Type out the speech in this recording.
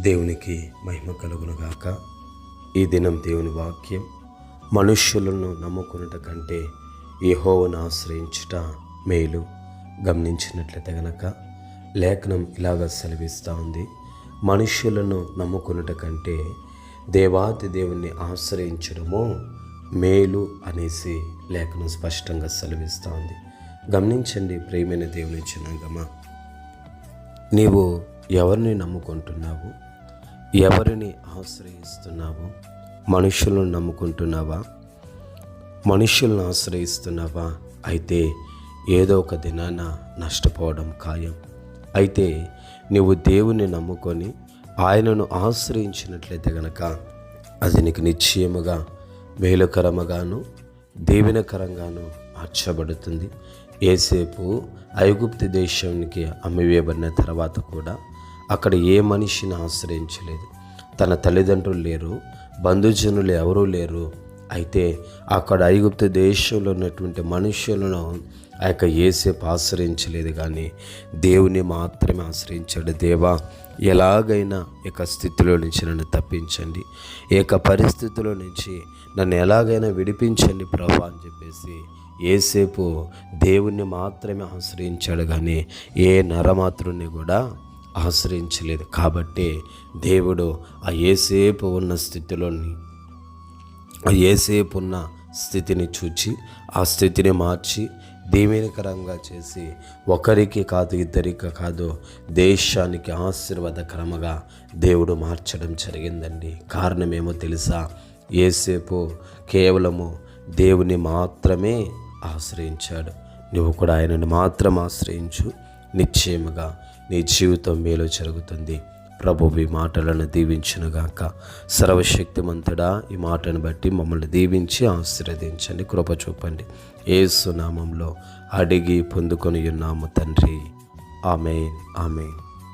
దేవునికి మహిమ కలుగునుగాక. ఈ దినం దేవుని వాక్యం మనుష్యులను నమ్ముకున్నట కంటే హోవను ఆశ్రయించుట మేలు. గమనించినట్లయితే గనక లేఖనం ఇలాగ సెలవిస్తూ ఉంది. మనుష్యులను నమ్ముకున్నట కంటే దేవాది దేవుణ్ణి ఆశ్రయించడము మేలు అనేసి లేఖనం స్పష్టంగా సెలవిస్తూ ఉంది. గమనించండి ప్రేమైన దేవుని చిన్నగమా. నీవు ఎవరిని నమ్ముకుంటున్నావు? ఎవరిని ఆశ్రయిస్తున్నావు? మనుషులను నమ్ముకుంటున్నావా? మనుషులను ఆశ్రయిస్తున్నావా? అయితే ఏదో ఒక దినాన నష్టపోవడం ఖాయం. అయితే నీవు దేవుని నమ్ముకొని ఆయనను ఆశ్రయించినట్లయితే గనక అది నీకు నిశ్చయముగా మేలుకరముగాను దీవెనకరంగాను మార్చబడుతుంది. ఏసేపు ఐగుప్తి దేశానికి అమ్మివేయబడిన తర్వాత కూడా అక్కడ ఏ మనిషిని ఆశ్రయించలేదు. తన తల్లిదండ్రులు లేరు బంధుజనులు ఎవరూ లేరు. అయితే అక్కడ ఐగుప్తు దేశంలో ఉన్నటువంటి మనుషులను ఆ యొక్క ఏసేపు ఆశ్రయించలేదు కానీ దేవుని మాత్రమే ఆశ్రయించాడు. దేవా ఎలాగైనా ఇక స్థితిలో నుంచి నన్ను తప్పించండి. ఈ యొక్క పరిస్థితిలో నుంచి నన్ను ఎలాగైనా విడిపించండి ప్రభా అని చెప్పేసి ఏసేపు దేవుణ్ణి మాత్రమే ఆశ్రయించాడు కానీ ఏ నరమాతృని కూడా ఆశ్రయించలేదు. కాబట్టి దేవుడు ఆ ఏసేపు ఉన్న స్థితిలోని ఆ ఏసేపు ఉన్న స్థితిని చూచి ఆ స్థితిని మార్చి దీవెనకరంగా చేసి ఒకరికి కాదు ఇద్దరికి కాదు దేశానికి ఆశీర్వాదకరముగా దేవుడు మార్చడం జరిగిందండి. కారణమేమో తెలుసా? ఏసేపు కేవలము దేవుని మాత్రమే ఆశ్రయించాడు. నువ్వు కూడా ఆయనను మాత్రం ఆశ్రయించు. నిశ్చయముగా నీ జీవితం మేలు జరుగుతుంది. ప్రభు ఈ మాటలను దీవించునుగాక సర్వశక్తిమంతుడా ఈ మాటను బట్టి మమ్మల్ని దీవించి ఆశీర్వదించండి. కృప చూపండి. ఏసు నామంలో అడిగి పొందుకొని ఉన్నాము తండ్రి. Amen amen.